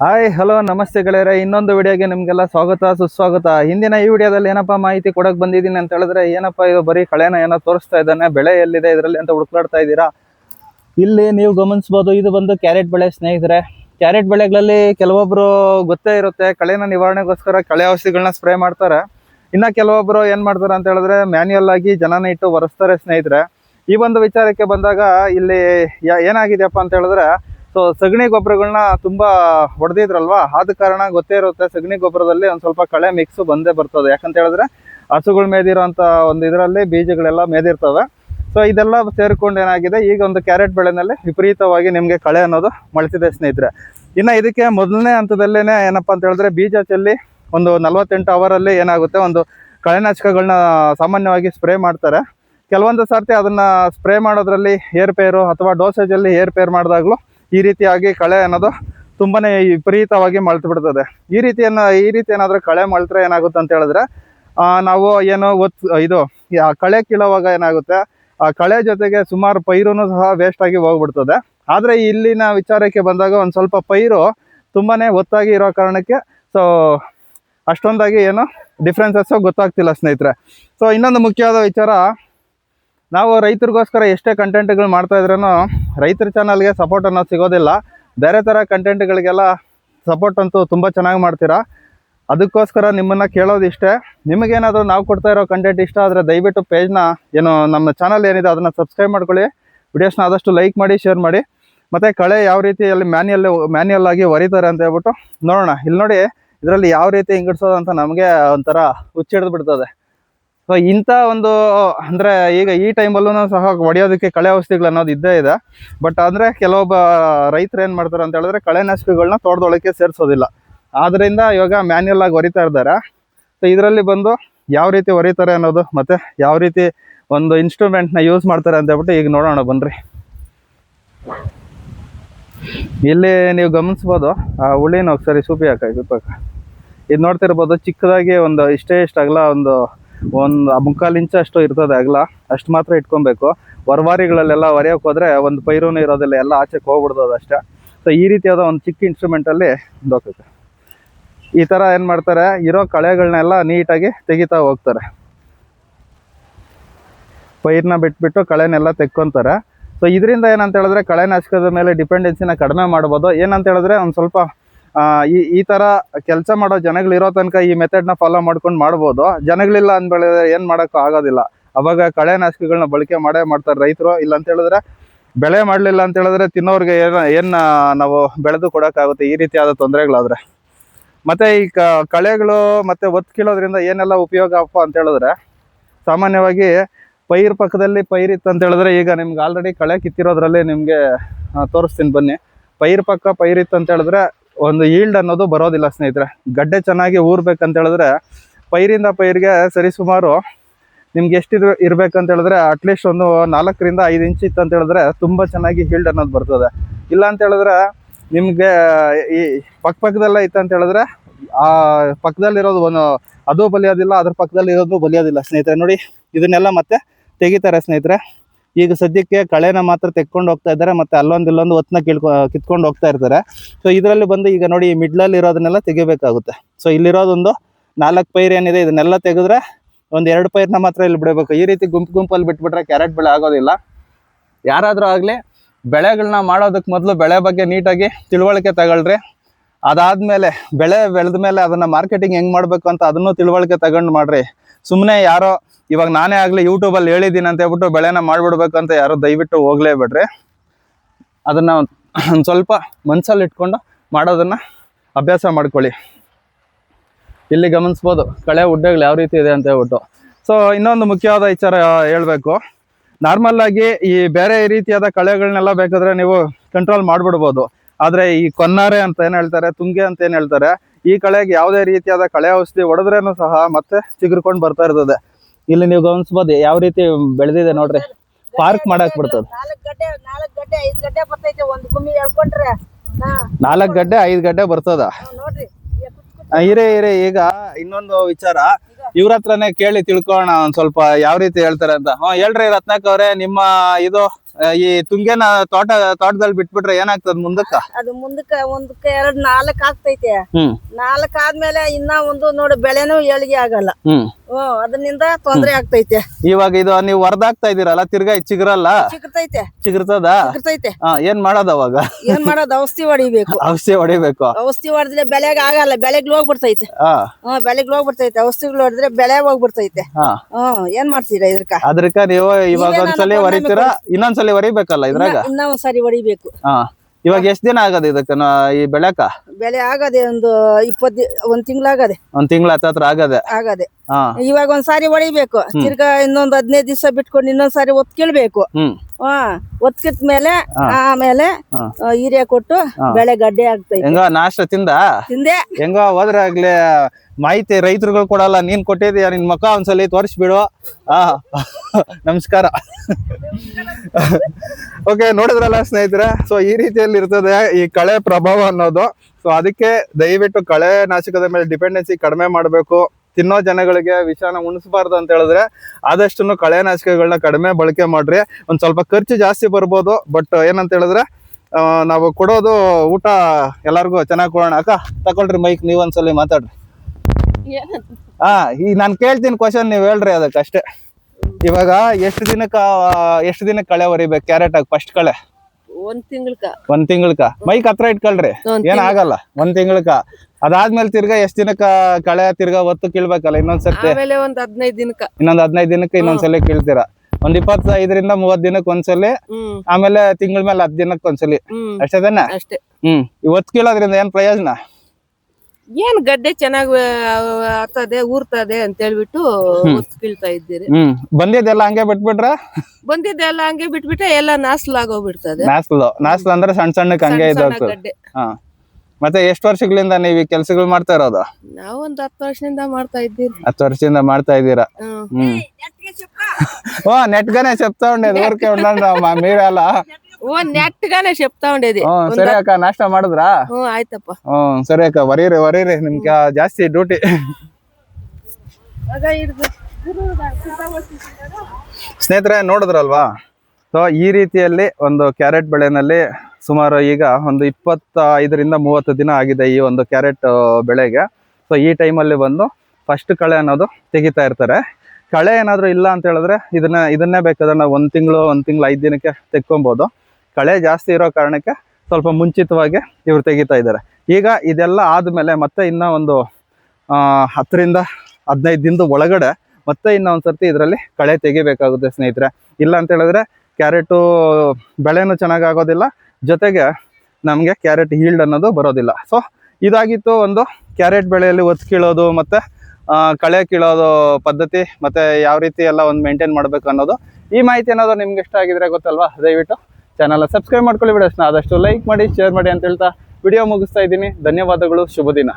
Hi hello ನಮಸ್ತೆ ಗೆಳೆಯರೆ. ಇನ್ನೊಂದು ವಿಡಿಯೋಗೆ ನಿಮಗೆಲ್ಲ ಸ್ವಾಗತ, ಸುಸ್ವಾಗತ. ಹಿಂದಿನ ಈ ವಿಡಿಯೋದಲ್ಲಿ ಏನಪ್ಪ ಮಾಹಿತಿ ಕೊಡಕ್ ಬಂದಿದ್ದೀನಿ ಅಂತ ಹೇಳಿದ್ರೆ, ಏನಪ್ಪ ಇದು ಬರೀ ಕಳೆನ ಏನೋ ತೋರಿಸ್ತಾ ಇದ್ದಾನೆ, ಬೆಳೆ ಎಲ್ಲಿದೆ, ಇದರಲ್ಲಿ ಅಂತ ಹುಡುಕ್ಲಾಡ್ತಾ ಇದ್ದೀರಾ? ಇಲ್ಲಿ ನೀವು ಗಮನಿಸ್ಬೋದು, ಇದು ಬಂದು ಕ್ಯಾರೆಟ್ ಬೆಳೆ ಸ್ನೇಹಿತರೆ. ಕ್ಯಾರೆಟ್ ಬೆಳೆಗಳಲ್ಲಿ ಕೆಲವೊಬ್ರು ಗೊತ್ತೇ ಇರುತ್ತೆ, ಕಳೆನ ನಿವಾರಣೆಗೋಸ್ಕರ ಕಳೆ ಔಷಧಿಗಳನ್ನ ಸ್ಪ್ರೇ ಮಾಡ್ತಾರೆ. ಇನ್ನ ಕೆಲವೊಬ್ರು ಏನ್ ಮಾಡ್ತಾರೆ ಅಂತ ಹೇಳಿದ್ರೆ ಮ್ಯಾನ್ಯಲ್ ಆಗಿ ಜನನ ಇಟ್ಟು ಒರೆಸ್ತಾರೆ ಸ್ನೇಹಿತರೆ. ಈ ಒಂದು ವಿಚಾರಕ್ಕೆ ಬಂದಾಗ ಇಲ್ಲಿ ಏನಾಗಿದೆಯಪ್ಪ ಅಂತ ಹೇಳಿದ್ರೆ ಸೊ ಸಗಣಿ ಗೊಬ್ಬರಗಳನ್ನ ತುಂಬಾ ಹೊಡೆದಿದ್ರಲ್ವಾ? ಆದ ಕಾರಣ ಗೊತ್ತೇ ಇರುತ್ತೆ, ಸಗಣಿ ಗೊಬ್ಬರದಲ್ಲಿ ಒಂದು ಸ್ವಲ್ಪ ಕಳೆ ಮಿಕ್ಸ್ ಬಂದೇ ಬರ್ತದೆ. ಯಾಕಂತ ಹೇಳಿದ್ರೆ ಹಸುಗಳು ಮೇದಿರೋಂಥ ಒಂದು ಇದರಲ್ಲಿ ಬೀಜಗಳೆಲ್ಲ ಮೇದಿರ್ತವೆ. ಸೊ ಇದೆಲ್ಲ ಸೇರ್ಕೊಂಡು ಏನಾಗಿದೆ, ಈಗ ಒಂದು ಕ್ಯಾರೆಟ್ ಬೆಳೆನಲ್ಲಿ ವಿಪರೀತವಾಗಿ ನಿಮಗೆ ಕಳೆ ಅನ್ನೋದು ಮೊಳಸಿದೆ ಸ್ನೇಹಿತರೆ. ಇನ್ನು ಇದಕ್ಕೆ ಮೊದಲನೇ ಹಂತದಲ್ಲೇನೆ ಏನಪ್ಪಾ ಅಂತ ಹೇಳಿದ್ರೆ ಬೀಜ ಚೆಲ್ಲಿ ಒಂದು ನಲವತ್ತೆಂಟು ಅವರಲ್ಲಿ ಏನಾಗುತ್ತೆ, ಒಂದು ಕಳೆನಾಶಕಗಳನ್ನ ಸಾಮಾನ್ಯವಾಗಿ ಸ್ಪ್ರೇ ಮಾಡ್ತಾರೆ. ಕೆಲವೊಂದು ಸರ್ತಿ ಅದನ್ನ ಸ್ಪ್ರೇ ಮಾಡೋದ್ರಲ್ಲಿ ಏರ್ಪೇರು ಅಥವಾ ಡೋಸೇಜಲ್ಲಿ ಏರ್ಪೇರ್ ಮಾಡಿದಾಗಲೂ ಈ ರೀತಿಯಾಗಿ ಕಳೆ ಅನ್ನೋದು ತುಂಬಾನೇ ವಿಪರೀತವಾಗಿ ಮಳ್ತು ಬಿಡ್ತದೆ. ಈ ರೀತಿಯನ್ನ, ಈ ರೀತಿ ಏನಾದರೂ ಕಳೆ ಮಳ್ತ್ರೆ ಏನಾಗುತ್ತೆ ಅಂತ ಹೇಳಿದ್ರೆ ನಾವು ಏನು ಒತ್, ಇದು ಕಳೆ ಕೀಳುವಾಗ ಏನಾಗುತ್ತೆ, ಆ ಕಳೆ ಜೊತೆಗೆ ಸುಮಾರು ಪೈರುನು ಸಹ ವೇಸ್ಟ್ ಆಗಿ ಹೋಗ್ಬಿಡ್ತದೆ. ಆದ್ರೆ ಇಲ್ಲಿನ ವಿಚಾರಕ್ಕೆ ಬಂದಾಗ ಒಂದು ಸ್ವಲ್ಪ ಪೈರು ತುಂಬಾನೇ ಒತ್ತಾಗಿ ಇರೋ ಕಾರಣಕ್ಕೆ ಸೊ ಅಷ್ಟೊಂದಾಗಿ ಏನು ಡಿಫ್ರೆನ್ಸಸ್ ಗೊತ್ತಾಗ್ತಿಲ್ಲ ಸ್ನೇಹಿತರೆ. ಸೊ ಇನ್ನೊಂದು ಮುಖ್ಯವಾದ ವಿಚಾರ ನಾವು ರೈತರಿಗೋಸ್ಕರ ಎಷ್ಟೇ ಕಂಟೆಂಟ್ಗಳು ಮಾಡ್ತಾ ಇದ್ರೂ ರೈತರ ಚಾನಲ್ಗೆ ಸಪೋರ್ಟ್ ಅನ್ನೋದು ಸಿಗೋದಿಲ್ಲ. ಬೇರೆ ಥರ ಕಂಟೆಂಟ್ಗಳಿಗೆಲ್ಲ ಸಪೋರ್ಟ್ ಅಂತೂ ತುಂಬ ಚೆನ್ನಾಗಿ ಮಾಡ್ತೀರಾ? ಅದಕ್ಕೋಸ್ಕರ ನಿಮ್ಮನ್ನು ಕೇಳೋದು ಇಷ್ಟೇ ನಿಮಗೇನಾದರೂ ನಾವು ಕೊಡ್ತಾ ಇರೋ ಕಂಟೆಂಟ್ ಇಷ್ಟ ಆದರೆ ದಯವಿಟ್ಟು ಪೇಜ್ನ ಏನು ನಮ್ಮ ಚಾನಲ್ ಏನಿದೆ ಅದನ್ನು ಸಬ್ಸ್ಕ್ರೈಬ್ ಮಾಡ್ಕೊಳ್ಳಿ. ವಿಡಿಯೋಸ್ನ ಆದಷ್ಟು ಲೈಕ್ ಮಾಡಿ ಶೇರ್ ಮಾಡಿ. ಮತ್ತು ಕಳೆ ಯಾವ ರೀತಿಯಲ್ಲಿ ಮ್ಯಾನ್ಯಲ್ ಮ್ಯಾನ್ಯಲ್ ಆಗಿ ಹೊರಿತಾರೆ ಅಂತ ಹೇಳ್ಬಿಟ್ಟು ನೋಡೋಣ. ಇಲ್ಲಿ ನೋಡಿ ಇದರಲ್ಲಿ ಯಾವ ರೀತಿ ಹಿಂಗಡಿಸೋದು ಅಂತ ನಮಗೆ ಒಂಥರ ಹುಚ್ಚಿಡ್ದು ಬಿಡ್ತದೆ. ಸೊ ಇಂಥ ಒಂದು, ಅಂದರೆ ಈಗ ಈ ಟೈಮಲ್ಲೂ ಸಹ ಹೊಡೆಯೋದಕ್ಕೆ ಕಳೆ ಔಷಧಿಗಳು ಅನ್ನೋದು ಇದ್ದೇ ಇದೆ. ಬಟ್ ಅಂದರೆ ಕೆಲವೊಬ್ಬ ರೈತರು ಏನು ಮಾಡ್ತಾರೆ ಅಂತ ಹೇಳಿದ್ರೆ ಕಳೆನಾಶಕಗಳನ್ನ ತೋಟದೊಳಕ್ಕೆ ಸೇರಿಸೋದಿಲ್ಲ. ಆದ್ದರಿಂದ ಇವಾಗ ಮ್ಯಾನ್ಯಲ್ ಆಗಿ ಹೊರಿತಾ ಇದ್ದಾರೆ. ಸೊ ಇದರಲ್ಲಿ ಬಂದು ಯಾವ ರೀತಿ ಹೊರಿತಾರೆ ಅನ್ನೋದು ಮತ್ತು ಯಾವ ರೀತಿ ಒಂದು ಇನ್ಸ್ಟ್ರೂಮೆಂಟ್ನ ಯೂಸ್ ಮಾಡ್ತಾರೆ ಅಂತ ಹೇಳ್ಬಿಟ್ಟು ಈಗ ನೋಡೋಣ ಬನ್ರಿ. ಇಲ್ಲಿ ನೀವು ಗಮನಿಸ್ಬೋದು, ಆ ಹುಳಿನ ಸರಿ ಸೂಪಿ ಹಾಕ, ಸೂಪಿ ಇದು ನೋಡ್ತಿರ್ಬೋದು ಚಿಕ್ಕದಾಗಿ ಒಂದು ಇಷ್ಟೇ ಇಷ್ಟು ಒಂದು ಒಂದು ಮುಕ್ಕಾಲು ಇಂಚ ಅಷ್ಟು ಇರ್ತದೆ ಅಗಲ. ಅಷ್ಟು ಮಾತ್ರ ಇಟ್ಕೊಬೇಕು. ಹೊರವಾರಿಗಳಲ್ಲೆಲ್ಲ ಹೊರೆಯೋಕೆ ಹೋದ್ರೆ ಒಂದು ಪೈರೂನು ಇರೋದಿಲ್ಲ. ಎಲ್ಲ ಆಚೆಗೆ ಹೋಗ್ಬಿಡ್ತದೆ ಅಷ್ಟೇ. ಸೊ ಈ ರೀತಿಯಾದ ಒಂದು ಚಿಕ್ಕ ಇನ್ಸ್ಟ್ರೂಮೆಂಟಲ್ಲಿ ಹೋಗ್ತದೆ ಈ ಥರ ಏನು ಮಾಡ್ತಾರೆ? ಇರೋ ಕಳೆಗಳನ್ನೆಲ್ಲ ನೀಟಾಗಿ ತೆಗಿತಾ ಹೋಗ್ತಾರೆ. ಪೈರ್ನ ಬಿಟ್ಬಿಟ್ಟು ಕಳೆನೆಲ್ಲ ತೆಕ್ಕೊಂತಾರೆ. ಸೊ ಇದರಿಂದ ಏನಂತ ಹೇಳಿದ್ರೆ ಕಳೆನಾಶಕದ ಮೇಲೆ ಡಿಪೆಂಡೆನ್ಸಿನ ಕಡಿಮೆ ಮಾಡ್ಬೋದು. ಏನಂತ ಹೇಳಿದ್ರೆ ಒಂದು ಸ್ವಲ್ಪ ಈ ಈ ತರ ಕೆಲಸ ಮಾಡೋ ಜನಗಳಿರೋ ತನಕ ಈ ಮೆಥಡ್ನ ಫಾಲೋ ಮಾಡ್ಕೊಂಡು ಮಾಡ್ಬೋದು. ಜನಗಳಿಲ್ಲ ಅಂದ್ಬೇಳೆ ಏನು ಮಾಡೋಕ್ಕೂ ಆಗೋದಿಲ್ಲ. ಅವಾಗ ಕಳೆ ಕಳೆನಾಶಕಗಳನ್ನ ಬಳಕೆ ಮಾಡೇ ಮಾಡ್ತಾರೆ ರೈತರು. ಇಲ್ಲ ಅಂತ ಹೇಳಿದ್ರೆ ಬೆಳೆ ಮಾಡಲಿಲ್ಲ ಅಂತ ಹೇಳಿದ್ರೆ ತಿನ್ನೋರಿಗೆ ಏನು ಏನು ನಾವು ಬೆಳೆದು ಕೊಡೋಕ್ಕಾಗುತ್ತೆ? ಈ ರೀತಿಯಾದ ತೊಂದರೆಗಳಾದ್ರೆ. ಮತ್ತೆ ಈ ಕಳೆಗಳು ಮತ್ತೆ ಒತ್ತು ಕೀಳೋದ್ರಿಂದ ಏನೆಲ್ಲ ಉಪಯೋಗ ಅಪ್ಪ ಅಂತ ಹೇಳಿದ್ರೆ ಸಾಮಾನ್ಯವಾಗಿ ಪೈರ್ ಪಕ್ಕದಲ್ಲಿ ಪೈರ್ ಇತ್ತು ಅಂತ ಹೇಳಿದ್ರೆ ಈಗ ನಿಮ್ಗೆ ಆಲ್ರೆಡಿ ಕಳೆ ಕಿತ್ತಿರೋದ್ರಲ್ಲಿ ನಿಮಗೆ ತೋರಿಸ್ತೀನಿ ಬನ್ನಿ. ಪೈರ್ ಪಕ್ಕ ಪೈರ್ ಇತ್ತು ಅಂತ ಹೇಳಿದ್ರೆ ಒಂದು ಈಲ್ಡ್ ಅನ್ನೋದು ಬರೋದಿಲ್ಲ ಸ್ನೇಹಿತರೆ. ಗಡ್ಡೆ ಚೆನ್ನಾಗಿ ಊರ್ಬೇಕಂತ ಹೇಳಿದ್ರೆ ಪೈರಿಂದ ಪೈರಿಗೆ ಸರಿಸುಮಾರು ನಿಮ್ಗೆ ಎಷ್ಟು ಇರ್, ಇರ್ಬೇಕಂತ ಹೇಳಿದ್ರೆ ಅಟ್ಲೀಸ್ಟ್ ಒಂದು ನಾಲ್ಕರಿಂದ ಐದು ಇಂಚ್ ಇತ್ತು ಅಂತ ಹೇಳಿದ್ರೆ ತುಂಬ ಚೆನ್ನಾಗಿ ಹೀಲ್ಡ್ ಅನ್ನೋದು ಬರ್ತದೆ. ಇಲ್ಲ ಅಂತ ಹೇಳಿದ್ರೆ ನಿಮಗೆ ಈ ಪಕ್ಕ ಪಕ್ಕದಲ್ಲೇ ಇತ್ತು ಅಂತ ಹೇಳಿದ್ರೆ ಆ ಪಕ್ಕದಲ್ಲಿರೋದು ಒಂದು ಅದು ಬಲಿಯೋದಿಲ್ಲ, ಅದ್ರ ಪಕ್ಕದಲ್ಲಿ ಇರೋದು ಬಲಿಯೋದಿಲ್ಲ ಸ್ನೇಹಿತರೆ. ನೋಡಿ, ಇದನ್ನೆಲ್ಲ ಮತ್ತೆ ತೆಗಿತಾರೆ ಸ್ನೇಹಿತರೆ. ಈಗ ಸದ್ಯಕ್ಕೆ ಕಳೆನ ಮಾತ್ರ ತೆಕ್ಕೊಂಡು ಹೋಗ್ತಾ ಇದ್ದಾರೆ, ಮತ್ತೆ ಅಲ್ಲೊಂದು ಇಲ್ಲೊಂದು ಒತ್ತನ್ನ ಕೀಳ್ಕೊ, ಕಿತ್ಕೊಂಡು ಹೋಗ್ತಾ ಇರ್ತಾರೆ. ಸೊ ಇದರಲ್ಲಿ ಬಂದು ಈಗ ನೋಡಿ ಮಿಡ್ಲಲ್ಲಿ ಇರೋದನ್ನೆಲ್ಲ ತೆಗಿಬೇಕಾಗುತ್ತೆ. ಸೊ ಇಲ್ಲಿರೋದೊಂದು ನಾಲ್ಕು ಪೈರ್ ಏನಿದೆ, ಇದನ್ನೆಲ್ಲ ತೆಗೆದ್ರೆ ಒಂದು ಎರಡು ಪೈರ್ನ ಮಾತ್ರ ಇಲ್ಲಿ ಬಿಡಬೇಕು. ಈ ರೀತಿ ಗುಂಪು ಗುಂಪಲ್ಲಿ ಬಿಟ್ಬಿಟ್ರೆ ಕ್ಯಾರೆಟ್ ಬೆಳೆ ಆಗೋದಿಲ್ಲ. ಯಾರಾದರೂ ಆಗಲಿ ಬೆಳೆಗಳನ್ನ ಮಾಡೋದಕ್ಕೆ ಮೊದಲು ಬೆಳೆ ಬಗ್ಗೆ ನೀಟಾಗಿ ತಿಳುವಳಿಕೆ ತಗೊಳ್ರಿ. ಅದಾದಮೇಲೆ ಬೆಳೆ ಬೆಳೆದ ಮೇಲೆ ಅದನ್ನ ಮಾರ್ಕೆಟಿಂಗ್ ಹೆಂಗ್ ಮಾಡಬೇಕು ಅಂತ ಅದನ್ನು ತಿಳುವಳಿಕೆ ತಗೊಂಡು ಮಾಡ್ರಿ. ಸುಮ್ಮನೆ ಯಾರೋ ಇವಾಗ ನಾನೇ ಆಗಲಿ ಯೂಟ್ಯೂಬಲ್ಲಿ ಹೇಳಿದ್ದೀನಿ ಅಂತ ಹೇಳ್ಬಿಟ್ಟು ಬೆಳೆನ ಅಂತ ಯಾರು ದಯವಿಟ್ಟು ಹೋಗ್ಲೇಬೇಡ್ರಿ ಅದನ್ನ ಒಂದು ಸ್ವಲ್ಪ ಮನ್ಸಲ್ಲಿ ಇಟ್ಕೊಂಡು ಮಾಡೋದನ್ನ ಅಭ್ಯಾಸ ಮಾಡ್ಕೊಳ್ಳಿ. ಇಲ್ಲಿ ಗಮನಿಸ್ಬೋದು, ಕಳೆ ಉಡ್ಡೆಗಳು ಯಾವ ರೀತಿ ಇದೆ ಅಂತ ಹೇಳ್ಬಿಟ್ಟು. ಸೊ ಇನ್ನೊಂದು ಮುಖ್ಯವಾದ ವಿಚಾರ ಹೇಳಬೇಕು. ನಾರ್ಮಲ್ ಆಗಿ ಈ ಬೇರೆ ರೀತಿಯಾದ ಕಳೆಗಳನ್ನೆಲ್ಲ ಬೇಕಾದ್ರೆ ನೀವು ಕಂಟ್ರೋಲ್ ಮಾಡ್ಬಿಡ್ಬೋದು. ಆದ್ರೆ ಈ ಕೊನ್ನಾರೆ ಅಂತ ಏನು ಹೇಳ್ತಾರೆ, ತುಂಗೆ ಅಂತ ಏನು ಹೇಳ್ತಾರೆ ಈ ಕಳೆಗೆ ಯಾವುದೇ ರೀತಿಯಾದ ಕಳೆ ಔಷಧಿ ಹೊಡೆದ್ರೇನು ಸಹ ಮತ್ತೆ ಚಿಗುರ್ಕೊಂಡು ಬರ್ತಾ ಇರ್ತದೆ. ಇಲ್ಲಿ ನೀವು ಗಮನಿಸ್ಬೋದು ಯಾವ ರೀತಿ ಬೆಳೆದಿದೆ ನೋಡ್ರಿ. ಪಾರ್ಕ್ ಮಾಡಕ್ ಬಿಡ್ತದೆ ನಾಲ್ಕ್ ಗಡ್ಡೆ ಐದ್ ಗಡ್ಡೆ ಬರ್ತದ. ಇರೇ ಇರೇ ಈಗ ಇನ್ನೊಂದು ವಿಚಾರ. ಇವ್ರ ಹತ್ರನೇ ಕೇಳಿ ತಿಳ್ಕೊಳ್ಳೋಣ ಒಂದ್ ಸ್ವಲ್ಪ ಯಾವ ರೀತಿ ಹೇಳ್ತಾರೆ ಅಂತ. ಹ್ಮ್ ಹೇಳ್ರಿ ರತ್ನಾಕ್ ಅವ್ರೆ ನಿಮ್ಮ ಇದು ಈ ತುಂಗೇನ ತೋಟ ತೋಟದಲ್ಲಿ ಬಿಟ್ಬಿಟ್ರೆ ಏನಾಗ್ತದ ಮುಂದಕ್ಕ? ಅದು ಮುಂದಕ್ಕ ಒಂದಕ್ಕ ಎರಡ್ ನಾಲ್ಕ್ ಆಗ್ತೈತೆ. ನಾಲ್ಕ್ ಆದ್ಮೇಲೆ ಇನ್ನ ಒಂದು ನೋಡು ಬೆಳೆನೂ ಏಳಿಗೆ ಆಗಲ್ಲ. ಅದರಿಂದ ತೊಂದ್ರೆ ಆಗ್ತೈತೆ. ಇವಾಗ ಇದು ನೀವು ಹೊರದಾಗ್ತಾ ಇದೀರಲ್ಲ ತಿರ್ಗಾ ಚಿಗರಲ್ಲ? ಚಿಕ್ಕತೈತೆ ಚಿಗುರ್ತದ? ಏನ್ ಮಾಡೋದ್ ಅವಾಗ? ಏನ್ ಮಾಡೋದ್? ಔಷಧಿ ಹೊಡಿಬೇಕು. ಔಷಧಿ ಹೊಡಿಬೇಕು. ಔಷಧಿ ಹೊಡೆದ್ರೆ ಬೆಳೆಗ್ ಆಗಲ್ಲ ಬೆಳೆಗ್ ಹೋಗ್ಬಿಡ್ತೈತೆ. ಆ ಹ್ಮ್ ಬೆಳೆಗ್ ಹೋಗ್ಬಿಡ್ತೈತೆ. ಔಷಧಿಗಳು ಹೊಡೆದ್ರೆ ಬೆಳೆ ಹೋಗ್ಬಿಡ್ತೈತೆ. ಹಾ. ಹ್ಮ್ ಏನ್ ಮಾಡ್ತೀರಾ ಇದ್ರಕ ಅದ್ರಕ ನೀವು ಇವಾಗ ಒಂದ್ಸಲಿ ಹೊರಿತೀರಾ ಇನ್ನೊಂದ್ಸಲಿ ಹೊರಿಬೇಕಲ್ಲ ಇದ್ರಾಗ? ಇನ್ನೊಂದ್ಸರಿ ಹೊಡಿಬೇಕು. ಹಾ. ಇವಾಗ ಎಷ್ಟ್ ದಿನ ಆಗದ ಇದಕ್ಕ ಈ ಬೆಳೆಕ? ಬೆಳೆ ಆಗದೆ ಒಂದು ಇಪ್ಪತ್ ಒಂದ್ ತಿಂಗ್ಳಾಗದೆ ಒಂದ್ ತಿಂಗಳ ಹತ್ತತ್ರ ಆಗದೆ? ಆಗದೆ. ಹಾ ಇವಾಗ ಒಂದ್ಸಾರಿ ಹೊಡಿಬೇಕು. ತಿರ್ಗಾ ಇನ್ನೊಂದ್ ಹದಿನೈದು ದಿವಸ ಬಿಟ್ಕೊಂಡು ಇನ್ನೊಂದ್ಸಾರಿ ಒತ್ಕಿಳ್ಬೇಕು ಹಾ ಒತ್ಕಿದ ಮೇಲೆ ಆಮೇಲೆ ಹೀರೆ ಕೊಟ್ಟು ಬೆಳೆ ಗಡ್ಡೆ ಆಗ್ತೈತೆ. ಹೆಂಗ ನಾಷ್ಟ ತಿಂದ? ತಿಂದೆ. ಹೆಂಗ ಹೋದ್ರೆ ಆಗ್ಲಿ ಮಾಹಿತಿ ರೈತರುಗಳು ಕೊಡಲ್ಲ. ನೀನ್ ಕೊಟ್ಟಿದ್ಯಾ ನಿನ್ ಮಕ್ಕ ಒಂದ್ಸಲಿ ತೋರಿಸ್ಬಿಡು. ಆ ನಮಸ್ಕಾರ. ಓಕೆ ನೋಡಿದ್ರಲ್ಲ ಸ್ನೇಹಿತರೆ? ಸೊ ಈ ರೀತಿಯಲ್ಲಿ ಇರ್ತದೆ ಈ ಕಳೆ ಪ್ರಭಾವ ಅನ್ನೋದು. ಸೊ ಅದಕ್ಕೆ ದಯವಿಟ್ಟು ಕಳೆ ನಾಶಕದ ಮೇಲೆ ಡಿಪೆಂಡೆನ್ಸಿ ಕಡಿಮೆ ಮಾಡಬೇಕು. ತಿನ್ನೋ ಜನಗಳಿಗೆ ವಿಷಾನ ಉಣಿಸಬಾರ್ದು ಅಂತ ಹೇಳಿದ್ರೆ ಆದಷ್ಟು ಕಳೆನಾಶಕಗಳನ್ನ ಕಡಿಮೆ ಬಳಕೆ ಮಾಡ್ರಿ. ಒಂದ್ ಸ್ವಲ್ಪ ಖರ್ಚು ಜಾಸ್ತಿ ಬರ್ಬೋದು ಬಟ್ ಏನಂತ ಹೇಳಿದ್ರೆ ನಾವು ಕೊಡೋದು ಊಟ ಎಲ್ಲರಿಗೂ ಚೆನ್ನಾಗಿ ಕೊಡೋಣ. ಅಕ್ಕ, ತಕೊಳ್ರಿ ಮೈಕ್ ನೀವ್ ಒಂದ್ಸಲಿ ಮಾತಾಡ್ರಿ. ಹಾ ಈ ನಾನು ಕೇಳ್ತೀನಿ ಕ್ವಶನ್ ನೀವ್ ಹೇಳ್ರಿ ಅದಕ್ಕಷ್ಟೇ. ಇವಾಗ ಎಷ್ಟು ದಿನಕ್ಕ ಎಷ್ಟು ದಿನಕ್ಕೆ ಕಳೆ ಹೊರಿಬೇಕು ಕ್ಯಾರೆಟ್ ಆಗಿ ಫಸ್ಟ್ ಕಳೆ? ಒಂದ್ ತಿಂಗಳಕ. ಮೈಕ್ ಹತ್ರ ಇಟ್ಕೊಳ್ರಿ. ಏನಾಗಲ್ಲ ಏನ್ ಆಗಲ್ಲ. ಒಂದ್ ತಿಂಗಳಕ. ಅದಾದ್ಮೇಲೆ ತಿರ್ಗಾ ಎಷ್ಟ್ ದಿನಕ್ಕ ಕಳೆ ತಿರ್ಗಾ ಒತ್ತು ಕೀಳ್ಬೇಕಲ್ಲ ಇನ್ನೊಂದ್ಸರ್ತಿ? ಆಮೇಲೆ ಒಂದ್ ಹದಿನೈದ್ ದಿನಕ್ಕ. ಇನ್ನೊಂದ್ ಹದಿನೈದು ದಿನಕ್ಕೆ ಇನ್ನೊಂದ್ಸಲ ಕೀಳ್ತೀರಾ? ಒಂದ್ ಇಪ್ಪತ್ತೈದರಿಂದ ಮೂವತ್ ದಿನಕ್ ಒಂದ್ಸಲಿ ಆಮೇಲೆ ತಿಂಗಳ ಮೇಲೆ ಹತ್ತು ದಿನಕ್ ಒಂದ್ಸಲಿ. ಹ್ಮ್. ಅಷ್ಟೇ ತಾನೆ? ಅಷ್ಟೇ. ಹ್ಮ್. ಇವತ್ತು ಕೀಳೋದ್ರಿಂದ ಏನ್ ಪ್ರಯೋಜನ? ಏನ್ ಗಡ್ಡೆ ಚೆನ್ನಾಗ್ ಆಗ್ತದೆ ಊರ್ತದೆ ಅಂತ ಹೇಳ್ಬಿಟ್ಟು ಒತ್ತು ಕೀಳ್ತಾ ಇದ್ದೀರಿ ಹ್ಮ್ ಬಂದಿದ್ದೆಲ್ಲ ಹಂಗೆ ಬಿಟ್ಬಿಟ್ರ ಬಂದಿದ್ದೆಲ್ಲ ಹಂಗೆ ಬಿಟ್ಬಿಟ್ರೆ ಎಲ್ಲ ನಾಸ್ಲಾಗೋಗ್ಬಿಡ್ತದೆ ನಾಸ್ಲು ನಾಸ್ಲು ಅಂದ್ರೆ ಸಣ್ಣ ಸಣ್ಣಕ್ಕೆ ಹಂಗೆ ಸಣ್ಣ ಇದ್ದೋಗ್ತದೆ ಗಡ್ಡೆ ಹಾ ಮತ್ತೆ ಎಷ್ಟು ವರ್ಷಗಳಿಂದ ನೀವು ಈ ಕೆಲ್ಸಗಳು ಮಾಡ್ತಾ ಇರೋದು ನಾವು ಒಂದ್ ಹತ್ತು ವರ್ಷದಿಂದ ಮಾಡ್ತಾ ಇದ್ದೀರಿ ಹತ್ತು ವರ್ಷದಿಂದ ಮಾಡ್ತಾ ಇದ್ದೀರಾ ಹ್ಮ್. ಹ್ಮ್ ఓ నెట్ గానే చెప్తా ఉండేది ఊరికే ఉండండి అమ్మా మీరెలా ಓ ನೆಟ್ಗಾನೆ చెప్తా ఉండేది ಹ್ಮ್ ಸರಿ ಅಕ್ಕ ನಾಷ್ಟ ಮಾಡಿದ್ರಾ ಹ್ಮ್ ಆಯ್ತಪ್ಪ ಹ್ಮ್ ಸರಿ ಅಕ್ಕ ವರೀರಿ ವರೀರಿ ನಿಮ್ಗೆ ಜಾಸ್ತಿ ಡ್ಯೂಟಿ ಸ್ನೇಹಿತರೆ ನೋಡಿದ್ರಲ್ವಾ ಸೊ ಈ ರೀತಿಯಲ್ಲಿ ಒಂದು ಕ್ಯಾರೆಟ್ ಬೆಳೆನಲ್ಲಿ ಸುಮಾರು ಈಗ ಒಂದು ಇಪ್ಪತ್ತ ಐದರಿಂದ ಮೂವತ್ತು ದಿನ ಆಗಿದೆ ಈ ಒಂದು ಕ್ಯಾರೆಟ್ ಬೆಳೆಗೆ ಸೊ ಈ ಟೈಮಲ್ಲಿ ಬಂದು ಫಸ್ಟ್ ಕಳೆ ಅನ್ನೋದು ತೆಗಿತಾ ಇರ್ತಾರೆ ಕಳೆ ಏನಾದರೂ ಇಲ್ಲ ಅಂತ ಹೇಳಿದ್ರೆ ಇದನ್ನ ಇದನ್ನೇ ಬೇಕಾದ್ರೆ ನಾವು ಒಂದು ತಿಂಗಳು ಒಂದು ತಿಂಗಳು ಐದು ದಿನಕ್ಕೆ ತೆಕ್ಕೊಬೋದು ಕಳೆ ಜಾಸ್ತಿ ಇರೋ ಕಾರಣಕ್ಕೆ ಸ್ವಲ್ಪ ಮುಂಚಿತವಾಗಿ ಇವ್ರು ತೆಗಿತಾ ಇದ್ದಾರೆ. ಈಗ ಇದೆಲ್ಲ ಆದಮೇಲೆ ಮತ್ತೆ ಇನ್ನೂ ಒಂದು ಹತ್ತರಿಂದ ಹದಿನೈದು ದಿನದ ಒಳಗಡೆ ಮತ್ತೆ ಇನ್ನೊಂದು ಸರ್ತಿ ಇದರಲ್ಲಿ ಕಳೆ ತೆಗಿಬೇಕಾಗುತ್ತೆ ಸ್ನೇಹಿತರೆ. ಇಲ್ಲ ಅಂತ ಹೇಳಿದ್ರೆ ಕ್ಯಾರೆಟು ಬೆಳೆನೂ ಚೆನ್ನಾಗಿ ಆಗೋದಿಲ್ಲ ಜೊತೆಗೆ ನಮಗೆ ಕ್ಯಾರೆಟ್ ಹೀಲ್ಡ್ ಅನ್ನೋದು ಬರೋದಿಲ್ಲ. ಸೊ ಇದಾಗಿತ್ತು ಒಂದು ಕ್ಯಾರೆಟ್ ಬೆಳೆಯಲ್ಲಿ ಒತ್ತು ಕೀಳೋದು ಮತ್ತು ಕಳೆ ಕೀಳೋದು ಪದ್ಧತಿ ಮತ್ತು ಯಾವ ರೀತಿ ಎಲ್ಲ ಒಂದು ಮೇಂಟೈನ್ ಮಾಡಬೇಕು ಅನ್ನೋದು. ಈ ಮಾಹಿತಿ ಅನ್ನೋದು ನಿಮ್ಗೆ ಇಷ್ಟ ಆಗಿದ್ರೆ ಗೊತ್ತಲ್ವಾ? ದಯವಿಟ್ಟು ಚಾನಲ್ ಸಬ್ಸ್ಕ್ರೈಬ್ ಮಾಡ್ಕೊಳ್ಳಿ ವಿಡಿಯೋಸ್ನ ಆದಷ್ಟು ಲೈಕ್ ಮಾಡಿ ಶೇರ್ ಮಾಡಿ ಅಂತ ಹೇಳ್ತಾ ವಿಡಿಯೋ ಮುಗಿಸ್ತಾ ಇದ್ದೀನಿ. ಧನ್ಯವಾದಗಳು. ಶುಭ ದಿನ.